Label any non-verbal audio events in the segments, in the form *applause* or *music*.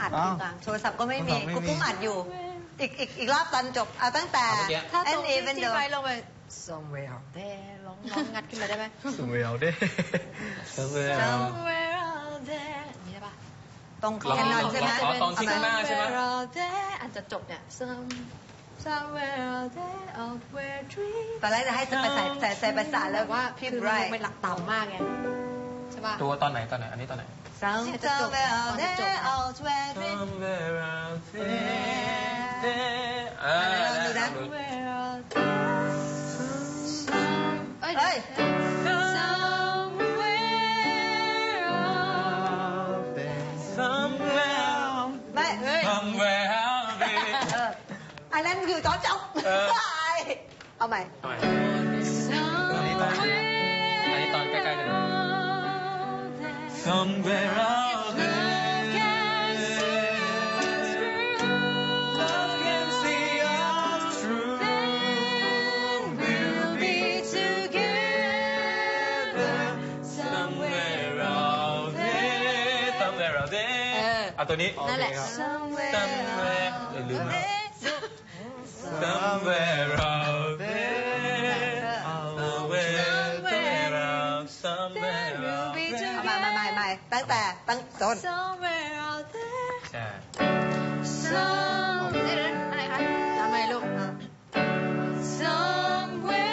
อัดอ้าวดีกว่าโทรศัพท์ก็ไม่มีโทรศัพท์ไม่มี กูปุ้มอัดอยู่ อีกอีกอีกรอบตอนจบเอาตั้งแต่ เอาเมื่อกี้ ถ้าตรง N A ที่เป็นที่เดิมไว้ลงไป somewhere out there ร้องร้องงัดขึ้นมาได้ไหม สวยเอาเด้ Somewhere somewhere out there อย่างนี้ได้ปะตรงลองแคนนอนลองใช่ไหมขอตอนที่ข้างหน้าใช่ไหม somewhere out there อันจะจบเนี่ย some somewhere out there out where dreams ตอนแรกจะให้ใส่ใส่ใส่ใส่ภาษานแล้วแต่ว่าพี่คือไบรมันลท์งไปหลักต่ำมากไงใช่ป่ะ ตัวตอนไหนตอนไหน อันนี้ตอนไหน เนี่ยจะจบ Somewhere out ตอนจะจบ there นะ out where dreams Somewhere out there อ่า ลองดูนะ ลองดู somewhere out there some เอ้ย เฮ้ย somewhere out Somewhere ไม่เฮ้ย Somewhere out there เอออันนั้นคือตอนจบ เออ เอาใหม่ เอาใหม่ Somewhere out there Love can see us through We'll be together Somewhere out there Somewhere out there เออ เอาตัวนี้ นั่นแหละ Somewhere Somewhere เอ้ยลืมแล้ว ใหม่ตั้งแต่ตั้งต้น somewhere out there ใช่ some เดี๋ยวนะอะไรคะทำไมลูก somewhere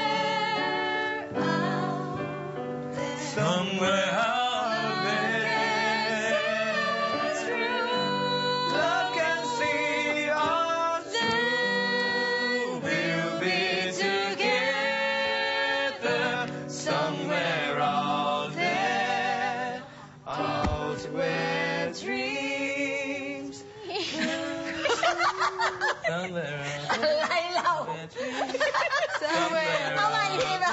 out there Somewhere out there Somewhere out อะไรเรา where dreams somewhere เอาใหม่ทีไป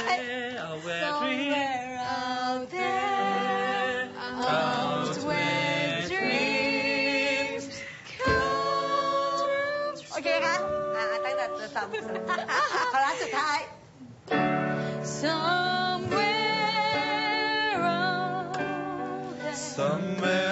Out where dreams out there out where dreams come โอเคคะอ่าตั้งแต่ตัวสามคอรัสสุดท้าย somewhere out there Somewhere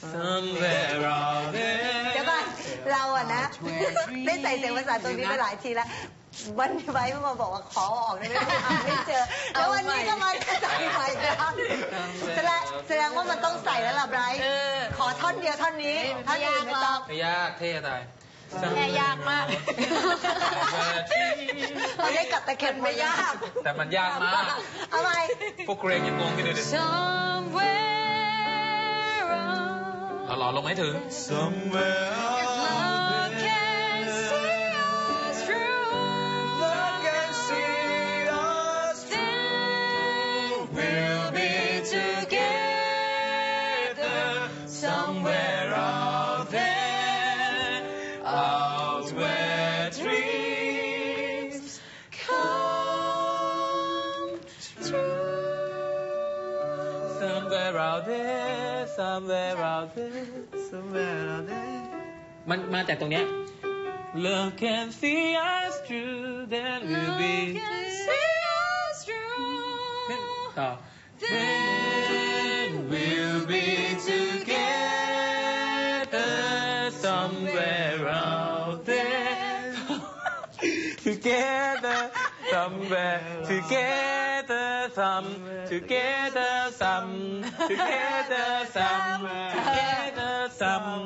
Somewhere out เดี๋ยว there ก่อนเราอะนะ ได้ใส่เสียงภาษาตัวนี้ไปหลายทีแล้ว วันนี้ใบเพิ่งมาบอกว่าขอออกได้ไหมหาไม่เจอ แล้ววันนี้ก็มาใส่ใหม่แล้วแสดงแสดงว่ามันต้องใส่แล้วล่ะไบรท์เออขอท่อนเดียวท่อนนี้ท่อนอื่นไม่ต้องไม่ยากเท่ตายแค่ยากมากเราได้กลับตะเข็บไม่ยาก แต่มันยากมากเอาไปพวกเกรงยังงงกันเลยดิ somewhere out เราหล่อลงให้ถึง Somewhere Love can see us through. Love can see us Then We'll be together somewhere somewhere out there, somewhere out there. มันมาจากตรงเนี้ย Love can see us through, then we'll be can see us through. ต่อ Then we'll be together somewhere out there *laughs* Together somewhere Together some Together some Together some Together some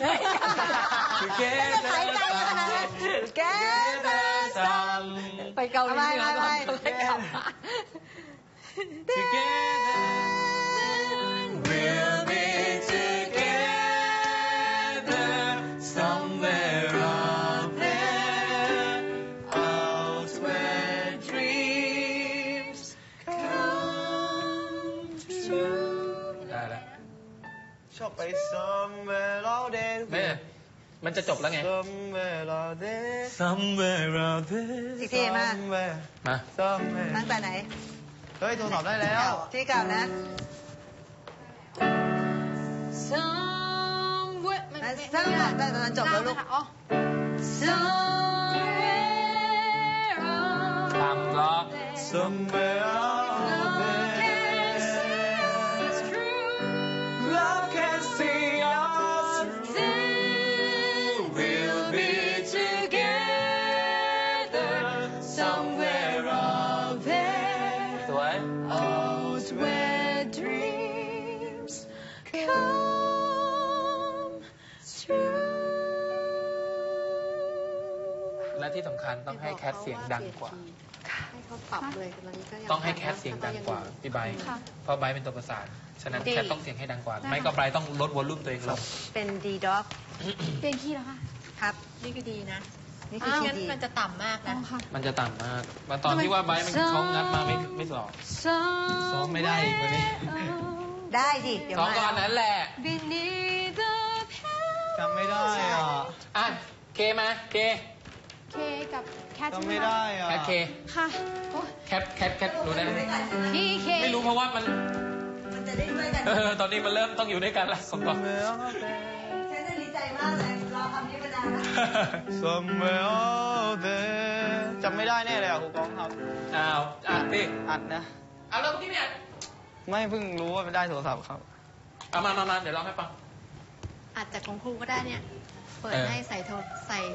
ไม่ได้หายใจขนาดนั้นแก Together some ไปเกาหลีเหนือก่อนเอาไปแล้วกลับมา Together จะจบแล้วไง somewhere out there somewhere out there อีกทีมา somewhere มา somewhere ตั้งแต่ไหนเฮ้ยโทรศัพท์ได้แล้ว ที่เก่านะ somewhere ไม่แล้วไม่ถ้าตอนนั้นจบแล้วลูก อ๋อ somewhere ตามก็ somewhere out และที่สำคัญต้องให้แคทเสียงดังกว่า ให้เขาปรับเลยตอนนี้ก็ยังต้องให้แคทเสียงดังกว่าพี่ไบร์ทค่ะ เพราะไบร์ทเป็นตัวประสานฉะนั้นดี แคทต้องเสียงให้ดังกว่า ไม่ก็ไบร์ทต้องลดวอลลุ่มตัวเองลง เป็นดีด็อกเปลี่ยนคีย์เหรอคะครับ นี่ก็ดีนะนี่คือาวคีงั้ย์นดี มันจะต่ำมากนะมันจะต่ำมาก มาตอนที่ว่าไบร์ทมันเขางัดมาไม่ไม่หลอก ซ้อมไม่ได้อีกวันนี้ ได้ดิ เดี๋ยวซ้อมมาก่อนนั้นแหละ Beneath the pale จำไม่ได้อะ อะ เคมา เค เคกับแคทจำไม่ได้อะแคทเคค่ะโอ้ยแคทแคทแคทรู้ได้ไหมพี่เคไม่รู้เพราะว่ามันมันจะได้ด้วยกันเออตอนนี้มันเริ่มต้องอยู่ด้วยกันละสมบัติ Somewhere out there ฉันจะดีใจมากเลยรอคำนี้มานานแล้ว Somewhere out there จำไม่ได้แน่เลยอะครูกองครับอ้าวอะพี่อัดนะเอาแล้วเมื่อกี้เนี่ยไม่เพิ่งรู้ว่าไม่ได้โทรศัพท์ครับเอามามามาเดี๋ยวร้องให้ฟัง อาจจะของครูก็ได้เนี่ย เปิดเออให้ใส่โทรใส่ยัง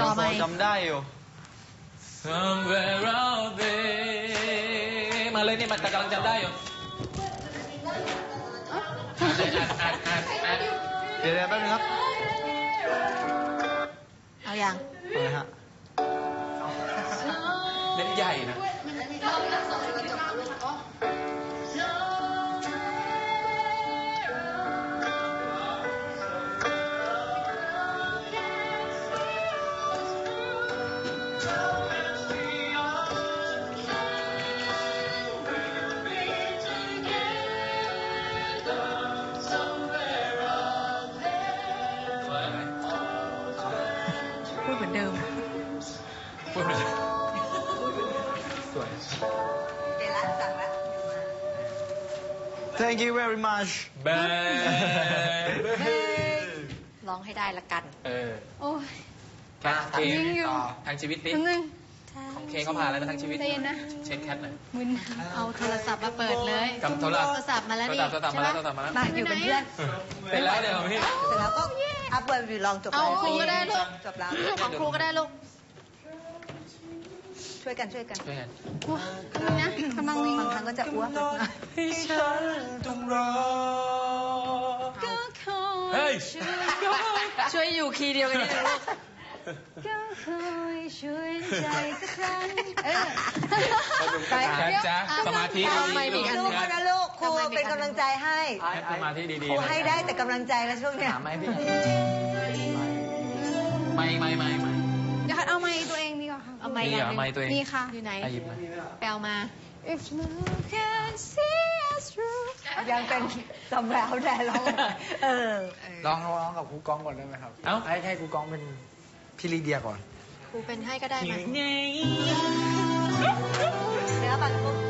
ต่อพไปอจำได้อยู่ Somewhere out there มาเลยนี่มันแต่กำลังจำได้อยู่อ่านเลยอ่านอ่านอ่านอ่านเดี๋ยวๆแป๊บนึงครับเอาอย่างอะไรฮะเล่นใหญ่นะ Thank you very much แบร้องให้ได้ละกัน เออโอ้ยแคทเคยิงอยู่ต่อทางชีวิตนี้นิด นึงของเคเขาผ่านอะไรมาทางชีวิต ใจเย็นนะ เช็คแคทหน่อย มึนเอาโทรศัพท์มาเปิดเลยกำโทรศัพท์ โทรศัพท์มาแล้วนี่โทรศัพท์มาแล้วโทรศัพท์มาแล้ว มาอยู่เป็นเพื่อน เสร็จแล้วเดี๋ยวพี่ เสร็จแล้วก็อัพเบิร์ดวิวลองจบเอาแล้วครูก็ได้ลูกจบแล้ว ของครูก็ได้ลูก ช่วยกันช่วยกันช่วยกันว้านี่นะกำลังวิ่งบางครั้งก็จะอ้วกให้ฉันต้องรอก็คงเฮ้ยช่วยอยู่คีย์เดียวกันนิดนึงลูกก็คอยช่วยใจสักครั้งเออไปแคทจ้าสมาธิเอาดีไม่มีๆอันลูกนะลูกครูเป็นกำลังใจให้แคทสมาธิดีครูๆให้ได้แต่กำลังใจแล้วช่วงเนี้ยถามไหมพี่ไม่ไม่ไม่ไม่เดี๋ยวเอาไม้ตัว เองดีกว่าค่ะเอาไม้นี่เหรอไม่ตัวเองนี่ค่ะ อยู่ไหนอะหยิบมา แปลมา If love can see us through ยังเป็นสำแล้วแต่ร้องเออลองร้องกับครูกองก่อนได้ไหมครับเอ้า ให้ให้ครูกองเป็นพี่ลีเดียก่อน ครูเป็นให้ก็ได้มาเนื้อบางปุ๊บ